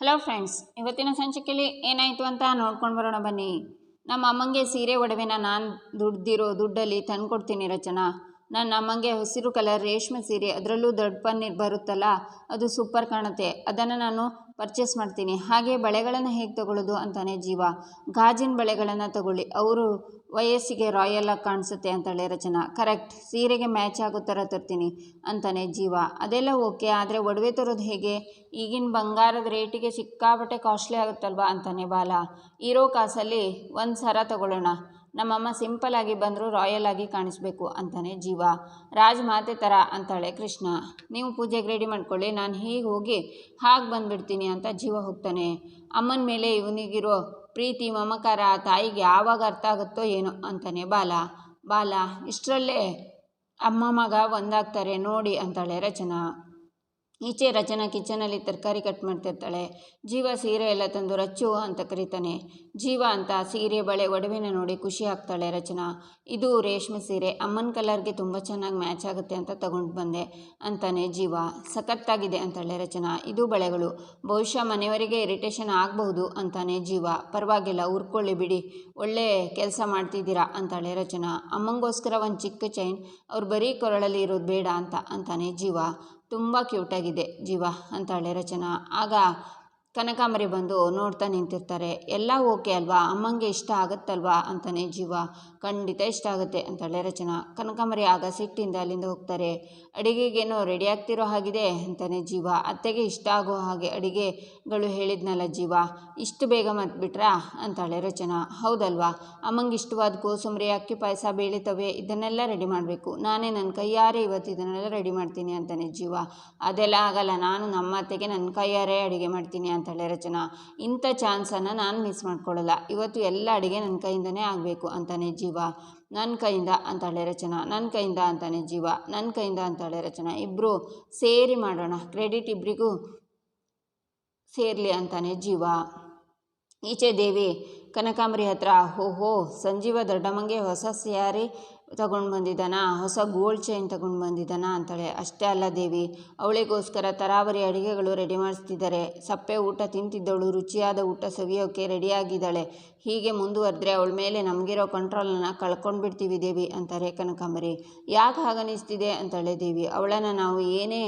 Hello friends ಇವತ್ತಿನ ಸಂಚಿಕೆಯಲ್ಲಿ ಏನಾಯಿತು ಅಂತ ನೋಡ್ಕೊಂಡು ಬರೋಣ ಬನ್ನಿ. ನಮ್ಮ ಅಮ್ಮಂಗೆ ಸೀರೆ ಒಡವೆನ ನಾನು ದುಡ್ದಿರೋ ದುಡ್ಡಲ್ಲಿ ತಂದುಕೊಡ್ತೀನಿ ರಚನಾ. ನನ್ನ ಅಮ್ಮಂಗೆ ಹಸಿರು ಕಲರ್ ರೇಷ್ಮೆ ಸೀರೆ, ಅದರಲ್ಲೂ ದೊಡ್ಡ ಪನ್ನೀರ್ ಬರುತ್ತಲ್ಲ, ಅದು ಸೂಪರ್ ಕಾಣುತ್ತೆ, ಅದನ್ನು ನಾನು ಪರ್ಚೇಸ್ ಮಾಡ್ತೀನಿ. ಹಾಗೆ ಬಳೆಗಳನ್ನು ಹೇಗೆ ತಗೊಳ್ಳೋದು ಅಂತಾನೆ ಜೀವ. ಗಾಜಿನ ಬಳೆಗಳನ್ನು ತಗೊಳ್ಳಿ. ಅವರು ವಯಸ್ಸಿಗೆ ರಾಯಲ್ ಆಗಿ ಕಾಣಿಸುತ್ತೆ ಅಂತಾಳೆ ರಚನಾ. ಕರೆಕ್ಟ್ ಸೀರೆಗೆ ಮ್ಯಾಚ್ ಆಗೋ ಥರ ತರ್ತೀನಿ ಅಂತಾನೆ ಜೀವ. ಅದೆಲ್ಲ ಓಕೆ ಆದರೆ ಒಡವೆ ತರೋದು ಹೇಗೆ? ಈಗಿನ ಬಂಗಾರದ ರೇಟಿಗೆ ಸಿಕ್ಕಾಪಟ್ಟೆ ಕಾಸ್ಟ್ಲಿ ಆಗುತ್ತಲ್ವಾ ಅಂತಾನೆ ಬಾಲ. ಇರೋ ಕಾಸಲ್ಲಿ ಒಂದು ಸರ ತಗೊಳ್ಳೋಣ. ನಮ್ಮಮ್ಮ ಸಿಂಪಲ್ ಆಗಿ ಬಂದರೂ ರಾಯಲ್ ಆಗಿ ಕಾಣಿಸ್ಬೇಕು ಅಂತಾನೆ ಜೀವ. ರಾಜ್ ಮಾತೆ ಥರ ಅಂತಾಳೆ ಕೃಷ್ಣ. ನೀವು ಪೂಜೆಗೆ ರೆಡಿ ಮಾಡ್ಕೊಳ್ಳಿ, ನಾನು ಹೀಗೆ ಹೋಗಿ ಹಾಗೆ ಬಂದುಬಿಡ್ತೀನಿ ಅಂತ ಜೀವ ಹೋಗ್ತಾನೆ. ಅಮ್ಮನ ಮೇಲೆ ಇವನಿಗಿರೋ ಪ್ರೀತಿ, ಮಮಕಾರ ತಾಯಿಗೆ ಯಾವಾಗ ಅರ್ಥ ಆಗುತ್ತೋ ಏನೋ ಅಂತಾನೆ ಬಾಲ. ಬಾಲ, ಇಷ್ಟರಲ್ಲೇ ಅಮ್ಮ ಮಗ ಒಂದಾಗ್ತಾರೆ ನೋಡಿ ಅಂತಾಳೆ ರಚನಾ. ಈಚೆ ರಚನಾ ಕಿಚನಲ್ಲಿ ತರಕಾರಿ ಕಟ್ ಮಾಡ್ತಿರ್ತಾಳೆ. ಜೀವ ಸೀರೆ ಎಲ್ಲ ತಂದು ರಚ್ಚು ಅಂತ ಕರೀತಾನೆ. ಜೀವ ಅಂತ ಸೀರೆ ಬಳೆ ಒಡವಿನ ನೋಡಿ ಖುಷಿ ಆಗ್ತಾಳೆ ರಚನಾ. ಇದು ರೇಷ್ಮೆ ಸೀರೆ. ಅಮ್ಮನ ಕಲರ್ಗೆ ತುಂಬ ಚೆನ್ನಾಗಿ ಮ್ಯಾಚ್ ಆಗುತ್ತೆ ಅಂತ ತಗೊಂಡು ಬಂದೆ ಅಂತಾನೆ ಜೀವ. ಸಖತ್ತಾಗಿದೆ ಅಂತಾಳೆ ರಚನಾ. ಇದು ಬಳೆಗಳು. ಬಹುಶಃ ಮನೆಯವರಿಗೆ ಇರಿಟೇಷನ್ ಆಗಬಹುದು ಅಂತಾನೆ ಜೀವ. ಪರವಾಗಿಲ್ಲ ಉರ್ಕೊಳ್ಳಿ ಬಿಡಿ. ಒಳ್ಳೆ ಕೆಲಸ ಮಾಡ್ತಿದ್ದೀರಾ ಅಂತಾಳೆ ರಚನಾ. ಅಮ್ಮಂಗೋಸ್ಕರ ಒಂದು ಚಿಕ್ಕ ಚೈನ್. ಅವ್ರು ಬರೀ ಕೊರಳಲ್ಲಿ ಇರೋದು ಬೇಡ ಅಂತ ಅಂತಾನೆ ಜೀವ. ತುಂಬ ಕ್ಯೂಟಾಗಿದೆ ಜೀವ ಅಂತಾಳೆ ರಚನಾ. ಆಗ ಕನಕಾಂಬರಿ ಬಂದು ನೋಡ್ತಾ ನಿಂತಿರ್ತಾರೆ. ಎಲ್ಲ ಓಕೆ ಅಲ್ವಾ? ಅಮ್ಮಂಗೆ ಇಷ್ಟ ಆಗುತ್ತಲ್ವಾ? ಅಂತಾನೆ ಜೀವ. ಖಂಡಿತ ಇಷ್ಟ ಆಗುತ್ತೆ ಅಂತಾಳೆ ರಚನಾ. ಕನಕಾಂಬರಿ ಆಗ ಸಿಟ್ಟಿಂದ ಅಲ್ಲಿಂದ ಹೋಗ್ತಾರೆ. ಅಡುಗೆಗೇನೋ ರೆಡಿ ಆಗ್ತಿರೋ ಹಾಗಿದೆ ಅಂತಾನೆ ಜೀವ. ಅತ್ತೆಗೆ ಇಷ್ಟ ಆಗೋ ಹಾಗೆ ಅಡಿಗೆಗಳು ಹೇಳಿದ್ನಲ್ಲ ಜೀವ. ಇಷ್ಟು ಬೇಗ ಮತ್ಬಿಟ್ರಾ ಅಂತಾಳೆ ರಚನಾ. ಹೌದಲ್ವಾ? ಅಮ್ಮಂಗೆ ಇಷ್ಟವಾದ ಕೋಸಂಬರಿ, ಅಕ್ಕಿ ಪಾಯಸ ಬೆಳೀತವೆ ಇದನ್ನೆಲ್ಲ ರೆಡಿ ಮಾಡಬೇಕು. ನಾನೇ ನನ್ನ ಕೈಯಾರೆ ಇವತ್ತು ಇದನ್ನೆಲ್ಲ ರೆಡಿ ಮಾಡ್ತೀನಿ ಅಂತಾನೆ ಜೀವ. ಅದೆಲ್ಲ ಆಗಲ್ಲ. ನಾನು ನಮ್ಮ ಅತ್ತೆಗೆ ನನ್ನ ಕೈಯಾರೆ ಅಡುಗೆ ಮಾಡ್ತೀನಿ ಅಂತಾಳೆ ರಚನಾ ಇಂಥ ಚಾನ್ಸನ್ನು ನಾನು ಮಿಸ್ ಮಾಡ್ಕೊಳ್ಳಲ್ಲ ಇವತ್ತು ಎಲ್ಲ ಅಡುಗೆ ನನ್ನ ಕೈಯಿಂದನೇ ಆಗಬೇಕು ಅಂತಾನೆ ಜೀವ. ನನ್ನ ಕೈಯಿಂದ ಅಂತಾಳೆ ರಚನಾ ನನ್ನ ಕೈಯಿಂದ ಅಂತಾನೆ ಜೀವ. ನನ್ನ ಕೈಯಿಂದ ಅಂತಾಳೆ ರಚನಾ ಇಬ್ಬರು ಸೇರಿ ಮಾಡೋಣ. ಕ್ರೆಡಿಟ್ ಇಬ್ಬರಿಗೂ ಸೇರಲಿ ಅಂತಾನೆ ಜೀವ. ಈಚೆ ದೇವಿ, ಕನಕಾಂಬರಿ ಹತ್ರ, ಓಹೋ, ಸಂಜೀವ ದೊಡ್ಡಮ್ಮಂಗೆ ಹೊಸ ಸ್ಯಾರಿ ತಗೊಂಡು ಬಂದಿದ್ದಾನಾ? ಹೊಸ ಗೋಲ್ಡ್ ಚೈನ್ ತಗೊಂಡು ಬಂದಿದ್ದಾನ ಅಂತಾಳೆ. ಅಷ್ಟೇ ಅಲ್ಲ ದೇವಿ, ಅವಳಿಗೋಸ್ಕರ ತರಾವರಿ ಅಡುಗೆಗಳು ರೆಡಿ ಮಾಡಿಸ್ತಿದ್ದಾರೆ. ಸಪ್ಪೆ ಊಟ ತಿಂತಿದ್ದವಳು, ರುಚಿಯಾದ ಊಟ ಸವಿಯೋಕ್ಕೆ ರೆಡಿಯಾಗಿದ್ದಾಳೆ. ಹೀಗೆ ಮುಂದುವರೆದ್ರೆ ಅವಳ ಮೇಲೆ ನಮಗಿರೋ ಕಂಟ್ರೋಲನ್ನು ಕಳ್ಕೊಂಡು ಬಿಡ್ತೀವಿ ದೇವಿ, ಅಂತಾರೆ ಕನಕಾಂಬರಿ. ಯಾಕೆ ಹಾಗನಿಸ್ತಿದೆ ಅಂತಾಳೆ ದೇವಿ, ಅವಳನ್ನು ನಾವು ಏನೇ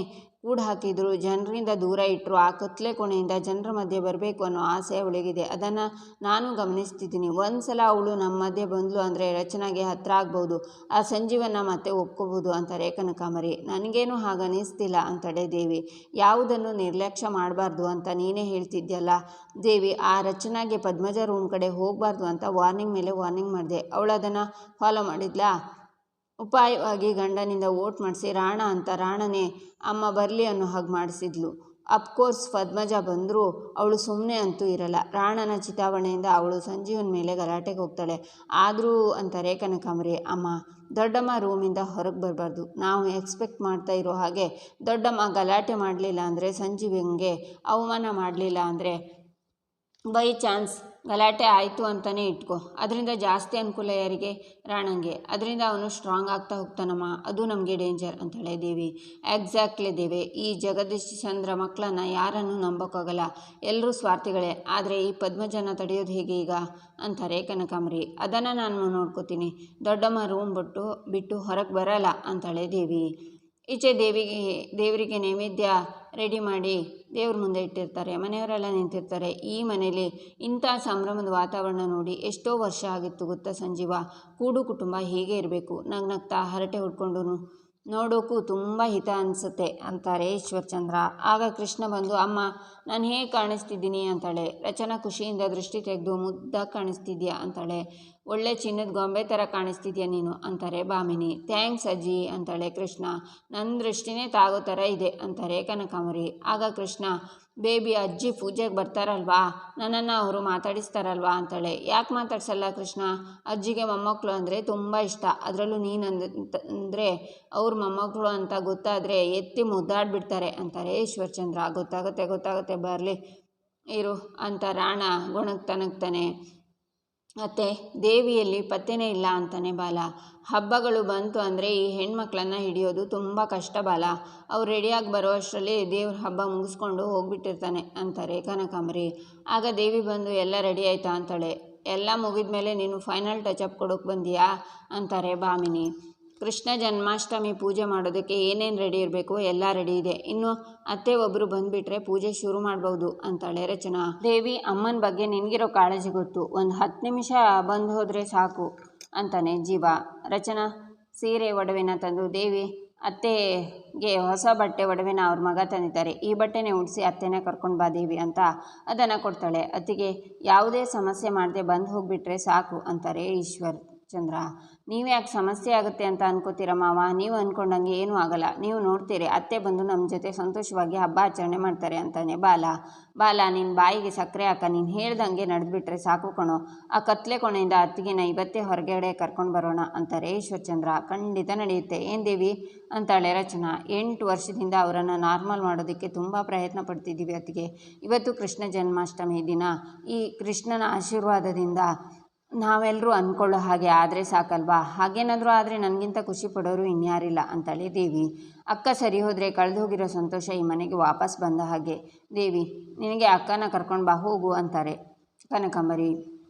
ಕೂಡು ಹಾಕಿದ್ರು ಜನರಿಂದ ದೂರ ಇಟ್ಟರು ಆ ಕತ್ಲೆ ಕೋಣೆಯಿಂದ ಜನರ ಮಧ್ಯೆ ಬರಬೇಕು ಅನ್ನೋ ಆಸೆ ಅವಳಿಗಿದೆ. ಅದನ್ನು ನಾನು ಗಮನಿಸ್ತಿದ್ದೀನಿ. ಒಂದು ಸಲ ಅವಳು ನಮ್ಮ ಮಧ್ಯೆ ಬಂದಳು ಅಂದರೆ ರಚನಾಗೆ ಹತ್ರ ಆಗ್ಬೋದು. ಆ ಸಂಜೀವನ ಮತ್ತೆ ಒಪ್ಕೋಬೋದು ಅಂತಾರೆ ಕನಕಾಮರಿ ನನಗೇನು ಹಾಗೆ ಅನಿಸ್ತಿಲ್ಲ ಅಂತಾಳೆ ದೇವಿ. ಯಾವುದನ್ನು ನಿರ್ಲಕ್ಷ್ಯ ಮಾಡಬಾರ್ದು ಅಂತ ನೀನೇ ಹೇಳ್ತಿದ್ಯಲ್ಲ. ದೇವಿ, ಆ ರಚನಾಗೆ ಪದ್ಮಜ ರೂಮ್ ಕಡೆ ಹೋಗಬಾರ್ದು ಅಂತ ವಾರ್ನಿಂಗ್ ಮೇಲೆ ವಾರ್ನಿಂಗ್ ಮಾಡಿದೆ. ಅವಳು ಅದನ್ನು ಫಾಲೋ ಮಾಡಿದ್ಲಾ? ಉಪಾಯವಾಗಿ ಗಂಡನಿಂದ ಓಟ್ ಮಾಡಿಸಿ ರಾಣ ಅಂತ ರಾಣನೇ ಅಮ್ಮ ಬರಲಿ ಅನ್ನೋ ಹಾಗೆ ಮಾಡಿಸಿದ್ಲು. ಅಫ್ಕೋರ್ಸ್ ಪದ್ಮಜ ಬಂದರೂ ಅವಳು ಸುಮ್ಮನೆ ಅಂತೂ ಇರಲ್ಲ. ರಾಣನ ಚಿತಾವಣೆಯಿಂದ ಅವಳು ಸಂಜೀವನ ಮೇಲೆ ಗಲಾಟೆಗೆ ಹೋಗ್ತಾಳೆ. ಆದರೂ ಅಂತಾರೆ ಕನಕಾಂಬರಿ ಅಮ್ಮ, ದೊಡ್ಡಮ್ಮ ರೂಮಿಂದ ಹೊರಗೆ ಬರಬಾರ್ದು. ನಾವು ಎಕ್ಸ್ಪೆಕ್ಟ್ ಮಾಡ್ತಾ ಇರೋ ಹಾಗೆ ದೊಡ್ಡಮ್ಮ ಗಲಾಟೆ ಮಾಡಲಿಲ್ಲ ಅಂದರೆ ಸಂಜೀವನಿಗೆ ಅವಮಾನ ಮಾಡಲಿಲ್ಲ ಅಂದರೆ ಬೈ ಚಾನ್ಸ್ ಗಲಾಟೆ ಆಯಿತು ಅಂತಲೇ ಇಟ್ಕೋ. ಅದರಿಂದ ಜಾಸ್ತಿ ಅನುಕೂಲ ಯಾರಿಗೆ? ರಾಣಂಗೆ. ಅದರಿಂದ ಅವನು ಸ್ಟ್ರಾಂಗ್ ಆಗ್ತಾ ಹೋಗ್ತಾನಮ್ಮ ಅದು ನಮಗೆ ಡೇಂಜರ್ ಅಂತಾಳೆ ದೇವಿ. ಎಕ್ಸಾಕ್ಟ್ಲಿ ದೇವಿ. ಈ ಜಗದೀಶ್ ಚಂದ್ರ ಮಕ್ಕಳನ್ನು ಯಾರನ್ನು ನಂಬೋಕ್ಕಾಗಲ್ಲ. ಎಲ್ಲರೂ ಸ್ವಾರ್ಥಿಗಳೇ. ಆದರೆ ಈ ಪದ್ಮಜನ ತಡೆಯೋದು ಹೇಗೆ ಈಗ? ಅಂತಾರೆ ಕನಕಾಂಬರಿ. ಅದನ್ನು ನಾನು ನೋಡ್ಕೋತೀನಿ. ದೊಡ್ಡಮ್ಮ ರೂಮ್ ಬಿಟ್ಟು ಬಿಟ್ಟು ಹೊರಗೆ ಬರಲ್ಲ ಅಂತಾಳೆ ದೇವಿ. ಈಚೆ ದೇವಿಗೆ, ದೇವರಿಗೆ ನೈವೇದ್ಯ ರೆಡಿ ಮಾಡಿ ದೇವ್ರ ಮುಂದೆ ಇಟ್ಟಿರ್ತಾರೆ, ಮನೆಯವರೆಲ್ಲ ನಿಂತಿರ್ತಾರೆ. ಈ ಮನೆಯಲ್ಲಿ ಇಂಥ ಸಂಭ್ರಮದ ವಾತಾವರಣ ನೋಡಿ ಎಷ್ಟೋ ವರ್ಷ ಆಗಿತ್ತು ಗೊತ್ತಾ ಸಂಜೀವ. ಕೂಡು ಕುಟುಂಬ ಹೀಗೆ ಇರಬೇಕು? ನಗ್ನಗ್ತಾ ಹರಟೆ ಹೊಡ್ಕೊಂಡು ನೋಡೋಕ್ಕೂ ತುಂಬ ಹಿತ ಅನಿಸುತ್ತೆ, ಅಂತಾರೆ ಈಶ್ವರಚಂದ್ರ. ಆಗ ಕೃಷ್ಣ ಬಂದು, ಅಮ್ಮ, ನಾನು ಹೇಗೆ ಕಾಣಿಸ್ತಿದ್ದೀನಿ? ಅಂತಾಳೆ. ರಚನಾ ಖುಷಿಯಿಂದ ದೃಷ್ಟಿ ತೆಗೆದು ಮುದ್ದಾಗಿ ಕಾಣಿಸ್ತಿದ್ಯಾ? ಅಂತಾಳೆ. ಒಳ್ಳೆ ಚಿನ್ನದ ಗೊಂಬೆ ಥರ ಕಾಣಿಸ್ತಿದ್ಯಾ ನೀನು? ಅಂತಾರೆ ಭಾಮಿನಿ ಥ್ಯಾಂಕ್ಸ್ ಅಜ್ಜಿ, ಅಂತಾಳೆ ಕೃಷ್ಣ. ನನ್ನ ದೃಷ್ಟಿನೇ ತಾಗೋ ಥರ ಇದೆ, ಅಂತಾರೆ ಕನಕಾಂಬರಿ. ಆಗ ಕೃಷ್ಣ ಬೇಬಿ, ಅಜ್ಜಿ ಪೂಜೆಗೆ ಬರ್ತಾರಲ್ವಾ? ನನ್ನನ್ನು ಅವರು ಮಾತಾಡಿಸ್ತಾರಲ್ವಾ ಅಂತಾಳೆ. ಯಾಕೆ ಮಾತಾಡ್ಸಲ್ಲ ಕೃಷ್ಣ? ಅಜ್ಜಿಗೆ ಮೊಮ್ಮಕ್ಕಳು ಅಂದರೆ ತುಂಬ ಇಷ್ಟ. ಅದರಲ್ಲೂ ನೀನು ಅಂದರೆ ಅವ್ರ ಮೊಮ್ಮಕ್ಕಳು ಅಂತ ಗೊತ್ತಾದರೆ ಎತ್ತಿ ಮುದ್ದಾಡ್ಬಿಡ್ತಾರೆ ಅಂತಾರೆ ಈಶ್ವರ್ಚಂದ್ರ. ಗೊತ್ತಾಗುತ್ತೆ ಗೊತ್ತಾಗುತ್ತೆ, ಬರಲಿ. ಇರು ಅಂತ ರಾಣ ಗುಣಕ್ಕೆ ಅತ್ತೆ, ದೇವಿಯಲ್ಲಿ ಪತ್ತೆನೇ ಇಲ್ಲ ಅಂತಾನೆ ಬಾಲ. ಹಬ್ಬಗಳು ಬಂತು ಅಂದರೆ ಈ ಹೆಣ್ಮಕ್ಳನ್ನು ಹಿಡಿಯೋದು ತುಂಬ ಕಷ್ಟ ಬಾಲ. ಅವ್ರು ರೆಡಿಯಾಗಿ ಬರೋ ಅಷ್ಟರಲ್ಲಿ ದೇವ್ರ ಹಬ್ಬ ಮುಗಿಸ್ಕೊಂಡು ಹೋಗ್ಬಿಟ್ಟಿರ್ತಾನೆ ಅಂತಾರೆ ಕನಕಾಂಬರಿ. ಆಗ ದೇವಿ ಬಂದು, ಎಲ್ಲ ರೆಡಿ ಆಯ್ತಾ? ಅಂತಾಳೆ. ಎಲ್ಲ ಮುಗಿದ ಮೇಲೆ ನೀನು ಫೈನಲ್ ಟಚ್ ಅಪ್ ಕೊಡೋಕೆ ಬಂದಿಯಾ? ಅಂತಾರೆ ಭಾಮಿನಿ. ಕೃಷ್ಣ ಜನ್ಮಾಷ್ಟಮಿ ಪೂಜೆ ಮಾಡೋದಕ್ಕೆ ಏನೇನು ರೆಡಿ ಇರಬೇಕು ಎಲ್ಲ ರೆಡಿ ಇದೆ. ಇನ್ನು ಅತ್ತೆ ಒಬ್ಬರು ಬಂದುಬಿಟ್ರೆ ಪೂಜೆ ಶುರು ಮಾಡ್ಬೋದು ಅಂತಾಳೆ ರಚನಾ. ದೇವಿ, ಅಮ್ಮನ ಬಗ್ಗೆ ನಿನಗಿರೋ ಕಾಳಜಿ ಗೊತ್ತು. ಒಂದು ಹತ್ತು ನಿಮಿಷ ಬಂದು ಹೋದರೆ ಸಾಕು ಅಂತಾನೆ ಜೀವ. ರಚನಾ, ಸೀರೆ ಒಡವೆನ ತಂದು ದೇವಿ ಅತ್ತೆಗೆ ಹೊಸ ಬಟ್ಟೆ ಒಡವೆನ ಅವ್ರ ಮಗ ತಂದಿದ್ದಾರೆ. ಈ ಬಟ್ಟೆನೇ ಉಡಿಸಿ ಅತ್ತೆನ ಕರ್ಕೊಂಡು ಬಾ ದೇವಿ ಅಂತ ಅದನ್ನು ಕೊಡ್ತಾಳೆ. ಅತ್ತಿಗೆ ಯಾವುದೇ ಸಮಸ್ಯೆ ಮಾಡದೆ ಬಂದು ಹೋಗಿಬಿಟ್ರೆ ಸಾಕು ಅಂತಾರೆ ಈಶ್ವರ್. ಚಂದ್ರ, ನೀವು ಯಾಕೆ ಸಮಸ್ಯೆ ಆಗುತ್ತೆ ಅಂತ ಅನ್ಕೋತೀರ ಮಾವ? ನೀವು ಅಂದ್ಕೊಂಡಂಗೆ ಏನೂ ಆಗಲ್ಲ. ನೀವು ನೋಡ್ತೀರಿ, ಅತ್ತೆ ಬಂದು ನಮ್ಮ ಜೊತೆ ಸಂತೋಷವಾಗಿ ಹಬ್ಬ ಆಚರಣೆ ಮಾಡ್ತಾರೆ ಅಂತಾನೆ. ಬಾಲ ಬಾಲ ನಿನ್ನ ಬಾಯಿಗೆ ಸಕ್ಕರೆ ಹಾಕ. ನೀನು ಹೇಳ್ದಂಗೆ ನಡೆದ್ಬಿಟ್ರೆ ಸಾಕು ಕಣೋ. ಆ ಕತ್ಲೆ ಕೋಣೆಯಿಂದ ಅತ್ತಿಗೆನ ಇವತ್ತೇ ಹೊರಗಡೆ ಕರ್ಕೊಂಡು ಬರೋಣ ಅಂತಾರೆ ಈಶ್ವರಚಂದ್ರ ಖಂಡಿತ ನಡೆಯುತ್ತೆ. ಏನು ದೇವಿ? ಅಂತಾಳೆ ರಚನಾ. ಎಂಟು ವರ್ಷದಿಂದ ಅವರನ್ನು ನಾರ್ಮಲ್ ಮಾಡೋದಕ್ಕೆ ತುಂಬ ಪ್ರಯತ್ನ ಪಡ್ತಿದ್ದೀವಿ ಅತ್ತಿಗೆ. ಇವತ್ತು ಕೃಷ್ಣ ಜನ್ಮಾಷ್ಟಮಿ ದಿನ. ಈ ಕೃಷ್ಣನ ಆಶೀರ್ವಾದದಿಂದ ನಾವೆಲ್ಲರೂ ಅಂದ್ಕೊಳ್ಳೋ ಹಾಗೆ ಆದರೆ ಸಾಕಲ್ವಾ? ಹಾಗೇನಾದರೂ ಆದರೆ ನನಗಿಂತ ಖುಷಿ ಪಡೋರು ಇನ್ಯಾರಿಲ್ಲ ಅಂತಾಳೆ ದೇವಿ. ಅಕ್ಕ ಸರಿ ಹೋದರೆ ಕಳೆದು ಹೋಗಿರೋ ಸಂತೋಷ ಈ ಮನೆಗೆ ವಾಪಸ್ ಬಂದ ಹಾಗೆ. ದೇವಿ, ನಿನಗೆ ಅಕ್ಕನ ಕರ್ಕೊಂಡು ಬಾ, ಹೋಗು ಅಂತಾರೆ ಕನಕಾಂಬರಿ.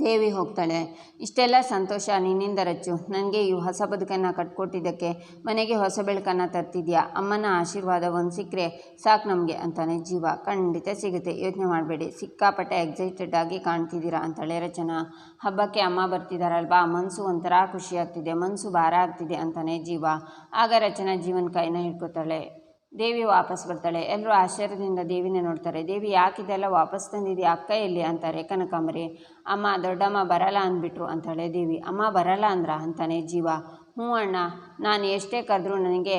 ದೇವಿ ಹೋಗ್ತಾಳೆ. ಇಷ್ಟೆಲ್ಲ ಸಂತೋಷ ನಿನ್ನಿಂದ ರಚ್ಚು. ನನಗೆ ಈ ಹೊಸ ಬದುಕನ್ನು ಕಟ್ಕೊಟ್ಟಿದ್ದಕ್ಕೆ ಮನೆಗೆ ಹೊಸ ಬೆಳಕನ್ನು ತರ್ತಿದ್ಯಾ? ಅಮ್ಮನ ಆಶೀರ್ವಾದ ಒಂದು ಸಿಕ್ಕರೆ ಸಾಕು ನಮಗೆ ಅಂತಾನೆ ಜೀವ. ಖಂಡಿತ ಸಿಗುತ್ತೆ. ಯೋಚನೆ ಮಾಡಬೇಡಿ. ಸಿಕ್ಕಾಪಟ್ಟೆ ಎಕ್ಸೈಟೆಡ್ ಆಗಿ ಕಾಣ್ತಿದ್ದೀರಾ ಅಂತಾಳೆ ರಚನಾ. ಹಬ್ಬಕ್ಕೆ ಅಮ್ಮ ಬರ್ತಿದ್ದಾರಲ್ವಾ ಮನಸ್ಸು ಒಂಥರ ಖುಷಿ ಆಗ್ತಿದೆ. ಮನಸ್ಸು ಭಾರ ಆಗ್ತಿದೆ ಅಂತಾನೆ ಜೀವ. ಆಗ ರಚನಾ ಜೀವನ ಕೈನ ಹಿಡ್ಕೋತಾಳೆ. ದೇವಿ ವಾಪಸ್ ಬರ್ತಾಳೆ. ಎಲ್ಲರೂ ಆಶ್ಚರ್ಯದಿಂದ ದೇವಿನ ನೋಡ್ತಾರೆ. ದೇವಿ ಯಾಕಿದೆಲ್ಲ ವಾಪಸ್ ತಂದಿದೆಯಾ ಅಕ್ಕ ಎಲ್ಲಿ ಅಂತಾರೆ. ಕನಕಾಂಬರಿ, ಅಮ್ಮ, ದೊಡ್ಡಮ್ಮ ಬರಲ್ಲ ಅಂದ್ಬಿಟ್ರು ಅಂತಾಳೆ ದೇವಿ. ಅಮ್ಮ ಬರಲ್ಲ ಅಂದ್ರ ಅಂತಾನೆ ಜೀವ. ಹ್ಞೂ ಅಣ್ಣ ನಾನು ಎಷ್ಟೇ ಕರೆದ್ರೂ ನನಗೆ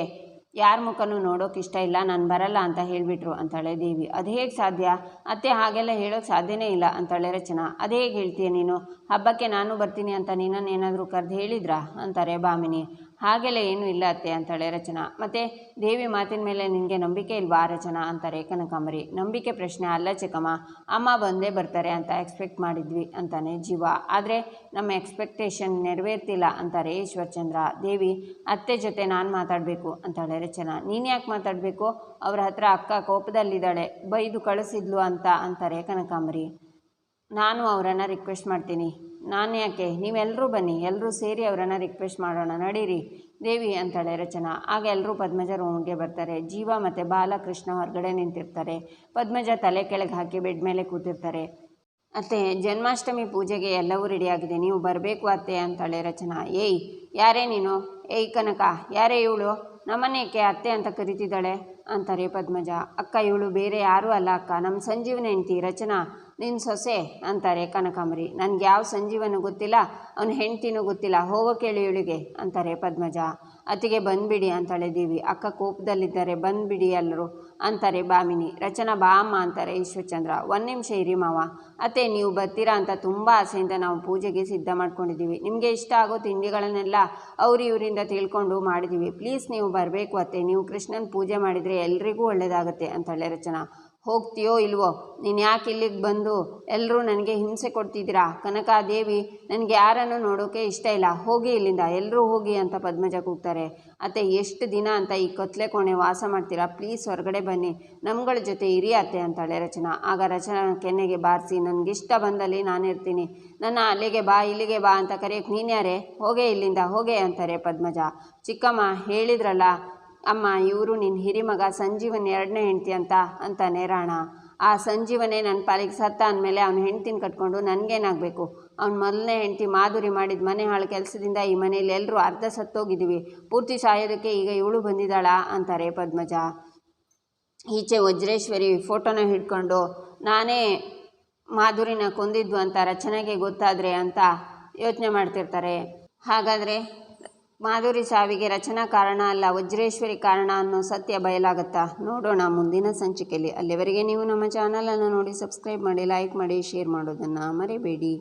ಯಾರ ಮುಖನೂ ನೋಡೋಕೆ ಇಷ್ಟ ಇಲ್ಲ, ನಾನು ಬರಲ್ಲ ಅಂತ ಹೇಳಿಬಿಟ್ರು ಅಂತಾಳೆ ದೇವಿ. ಅದು ಹೇಗೆ ಸಾಧ್ಯ? ಅತ್ತೆ ಹಾಗೆಲ್ಲ ಹೇಳೋಕೆ ಸಾಧ್ಯನೇ ಇಲ್ಲ ಅಂತಾಳೆ ರಚನಾ. ಅದು ಹೇಗೆ ಹೇಳ್ತೀಯ ನೀನು? ಹಬ್ಬಕ್ಕೆ ನಾನು ಬರ್ತೀನಿ ಅಂತ ನೀನನ್ನು ಏನಾದರೂ ಕರೆದು ಹೇಳಿದ್ರಾ? ಅಂತಾರೆ ಭಾಮಿನಿ ಹಾಗೆಲ್ಲ ಏನೂ ಇಲ್ಲ ಅತ್ತೆ ಅಂತಾಳೆ ರಚನಾ. ಮತ್ತು ದೇವಿ ಮಾತಿನ ಮೇಲೆ ನಿನಗೆ ನಂಬಿಕೆ ಇಲ್ವಾ ರಚನಾ? ಅಂತಾರೆ ಕನಕಾಂಬರಿ ನಂಬಿಕೆ ಪ್ರಶ್ನೆ ಅಲ್ಲ ಚಿಕ್ಕಮ್ಮ. ಅಮ್ಮ ಬಂದೇ ಬರ್ತಾರೆ ಅಂತ ಎಕ್ಸ್ಪೆಕ್ಟ್ ಮಾಡಿದ್ವಿ ಅಂತಾನೆ ಜೀವ. ಆದರೆ ನಮ್ಮ ಎಕ್ಸ್ಪೆಕ್ಟೇಷನ್ ನೆರವೇರ್ತಿಲ್ಲ ಅಂತಾರೆ ಈಶ್ವರ್ಚಂದ್ರ ದೇವಿ, ಅತ್ತೆ ಜೊತೆ ನಾನು ಮಾತಾಡಬೇಕು ಅಂತಾಳೆ ರಚನಾ. ನೀನು ಯಾಕೆ ಮಾತಾಡಬೇಕು? ಅವ್ರ ಹತ್ರ ಅಕ್ಕ ಕೋಪದಲ್ಲಿದ್ದಾಳೆ. ಬೈದು ಕಳಿಸಿದ್ಲು ಅಂತ ಅಂತಾರೆ ಕನಕಾಂಬರಿ ನಾನು ಅವರನ್ನು ರಿಕ್ವೆಸ್ಟ್ ಮಾಡ್ತೀನಿ. ನಾನು ಯಾಕೆ? ನೀವೆಲ್ಲರೂ ಬನ್ನಿ ಎಲ್ಲರೂ ಸೇರಿ ಅವರನ್ನು ರಿಕ್ವೆಸ್ಟ್ ಮಾಡೋಣ. ನಡೀರಿ. ದೇವಿ ಅಂತಾಳೆ ರಚನಾ. ಆಗ ಎಲ್ಲರೂ ಪದ್ಮಜ ರೂಮ್ಗೆ ಬರ್ತಾರೆ. ಜೀವ ಮತ್ತು ಬಾಲಕೃಷ್ಣ ಹೊರಗಡೆ ನಿಂತಿರ್ತಾರೆ. ಪದ್ಮಜ ತಲೆ ಕೆಳಗೆ ಹಾಕಿ ಬೆಡ್ ಮೇಲೆ ಕೂತಿರ್ತಾರೆ. ಅತ್ತೆ, ಜನ್ಮಾಷ್ಟಮಿ ಪೂಜೆಗೆ ಎಲ್ಲವೂ ರೆಡಿಯಾಗಿದೆ ನೀವು ಬರಬೇಕು ಅತ್ತೆ ಅಂತಾಳೆ ರಚನಾ. ಏಯ್, ಯಾರೇ ನೀನು? ಏಯ್ ಕನಕ, ಯಾರೇ ಇವಳು? ನಮ್ಮನೇಕೆ ಅತ್ತೆ ಅಂತ ಕರಿತಿದ್ದಾಳೆ? ಅಂತಾರೆ ಪದ್ಮಜ. ಅಕ್ಕ, ಇವಳು ಬೇರೆ ಯಾರೂ ಅಲ್ಲ ಅಕ್ಕ. ನಮ್ಮ ಸಂಜೀವನ ಹೆಂಡ್ತಿ ರಚನಾ. ನಿನ್ನ ಸೊಸೆ ಅಂತಾರೆ ಕನಕಾಂಬರಿ. ನನಗೆ ಯಾವ ಸಂಜೀವನೂ ಗೊತ್ತಿಲ್ಲ, ಅವನ ಹೆಂಡ್ತಿನೂ ಗೊತ್ತಿಲ್ಲ. ಹೋಗೋ ಕೇಳಿ ಇವಳಿಗೆ ಅಂತಾರೆ ಪದ್ಮಜ. ಅತ್ತಿಗೆ ಬಂದ್ಬಿಡಿ ಅಂತಾಳೆ ದೇವಿ. ಅಕ್ಕ ಕೋಪದಲ್ಲಿದ್ದಾರೆ ಬಂದ್ಬಿಡಿ ಎಲ್ಲರೂ ಅಂತಾರೆ ಭಾಮಿನಿ ರಚನಾ ಬಾ ಅಮ್ಮ ಅಂತಾರೆ ಈಶ್ವರಚಂದ್ರ ಒಂದು ನಿಮಿಷ ಇರಿ ಮಾವ. ಅತ್ತೆ, ನೀವು ಬರ್ತೀರಾ ಅಂತ ತುಂಬ ಆಸೆಯಿಂದ ನಾವು ಪೂಜೆಗೆ ಸಿದ್ಧ ಮಾಡ್ಕೊಂಡಿದ್ದೀವಿ. ನಿಮಗೆ ಇಷ್ಟ ಆಗೋ ತಿಂಡಿಗಳನ್ನೆಲ್ಲ ಅವ್ರು ಇವರಿಂದ ತಿಳ್ಕೊಂಡು ಮಾಡಿದ್ದೀವಿ. ಪ್ಲೀಸ್ ನೀವು ಬರಬೇಕು ಅತ್ತೆ. ನೀವು ಕೃಷ್ಣನ ಪೂಜೆ ಮಾಡಿದರೆ ಎಲ್ರಿಗೂ ಒಳ್ಳೆಯದಾಗುತ್ತೆ ಅಂತಾಳೆ ರಚನಾ. ಹೋಗ್ತೀಯೋ ಇಲ್ವೋ, ನೀನು ಯಾಕೆ ಇಲ್ಲಿಗೆ ಬಂದು ಎಲ್ಲರೂ ನನಗೆ ಹಿಂಸೆ ಕೊಡ್ತಿದ್ದೀರಾ? ಕನಕಾದೇವಿ, ನನಗೆ ಯಾರನ್ನು ನೋಡೋಕೆ ಇಷ್ಟ ಇಲ್ಲ. ಹೋಗಿ ಇಲ್ಲಿಂದ ಎಲ್ಲರೂ ಹೋಗಿ ಅಂತ ಪದ್ಮಜ ಕೂಗ್ತಾರೆ. ಅತ್ತೆ, ಎಷ್ಟು ದಿನ ಅಂತ ಈ ಕೊತ್ತಲೆ ಕೋಣೆ ವಾಸ ಮಾಡ್ತೀರಾ? ಪ್ಲೀಸ್ ಹೊರಗಡೆ ಬನ್ನಿ. ನಮ್ಗಳ ಜೊತೆ ಇರಿ ಅತ್ತೆ ಅಂತಾಳೆ ರಚನಾ. ಆಗ ರಚನಾ ಕೆನ್ನೆಗೆ ಬಾರಿಸಿ, ನನಗಿಷ್ಟ ಬಂದಲ್ಲಿ ನಾನಿರ್ತೀನಿ. ನನ್ನ ಅಲ್ಲಿಗೆ ಬಾ, ಇಲ್ಲಿಗೆ ಬಾ ಅಂತ ಕರೆಯೋಕೆ ನೀನ್ಯಾರೇ ಹೋಗೇ ಇಲ್ಲಿಂದ, ಹೋಗೇ ಅಂತಾರೆ ಪದ್ಮಜ. ಚಿಕ್ಕಮ್ಮ ಹೇಳಿದ್ರಲ್ಲ ಅಮ್ಮ, ಇವರು ನಿನ್ನ ಹಿರಿಮಗ ಸಂಜೀವನ್ ಎರಡನೇ ಹೆಂಡತಿ ಅಂತ ಅಂತಾನೆ ರಾಣ. ಆ ಸಂಜೀವನೇ ನನ್ನ ಪಾಲಿಗೆ ಸತ್ತ ಅಂದಮೇಲೆ ಅವನ ಹೆಂಡ್ತಿನ ಕಟ್ಕೊಂಡು ನನಗೇನಾಗಬೇಕು? ಅವ್ನ ಮೊದಲನೇ ಹೆಂಡತಿ ಮಾಧುರಿ ಮಾಡಿದ ಮನೆ ಹಾಳು ಕೆಲಸದಿಂದ ಈ ಮನೇಲಿ ಎಲ್ಲರೂ ಅರ್ಧ ಸತ್ತೋಗಿದ್ದೀವಿ ಪೂರ್ತಿ ಸಾಯೋದಕ್ಕೆ ಈಗ ಇವಳು ಬಂದಿದ್ದಾಳ ಅಂತಾರೆ ಪದ್ಮಜ. ಈಚೆ ವಜ್ರೇಶ್ವರಿ ಫೋಟೋನ ಹಿಡ್ಕೊಂಡು, ನಾನೇ ಮಾಧುರಿನ ಕೊಂದಿದ್ದು ಅಂತ ರಚನೆಗೆ ಗೊತ್ತಾದರೆ ಅಂತ ಯೋಚನೆ ಮಾಡ್ತಿರ್ತಾರೆ. ಹಾಗಾದರೆ ಮಾಧುರಿ ಸಾವಿಗೆ ರಚನಾ ಕಾರಣ ಅಲ್ಲ, ವಜ್ರೇಶ್ವರಿ ಕಾರಣ ಅನ್ನೋ ಸತ್ಯ ಬಯಲಾಗುತ್ತಾ? ನೋಡೋಣ ಮುಂದಿನ ಸಂಚಿಕೆಯಲ್ಲಿ. ಅಲ್ಲಿವರೆಗೆ ನೀವು ನಮ್ಮ ಚಾನಲನ್ನು ನೋಡಿ, ಸಬ್ಸ್ಕ್ರೈಬ್ ಮಾಡಿ, ಲೈಕ್ ಮಾಡಿ, ಶೇರ್ ಮಾಡೋದನ್ನು ಮರಿಬೇಡಿ.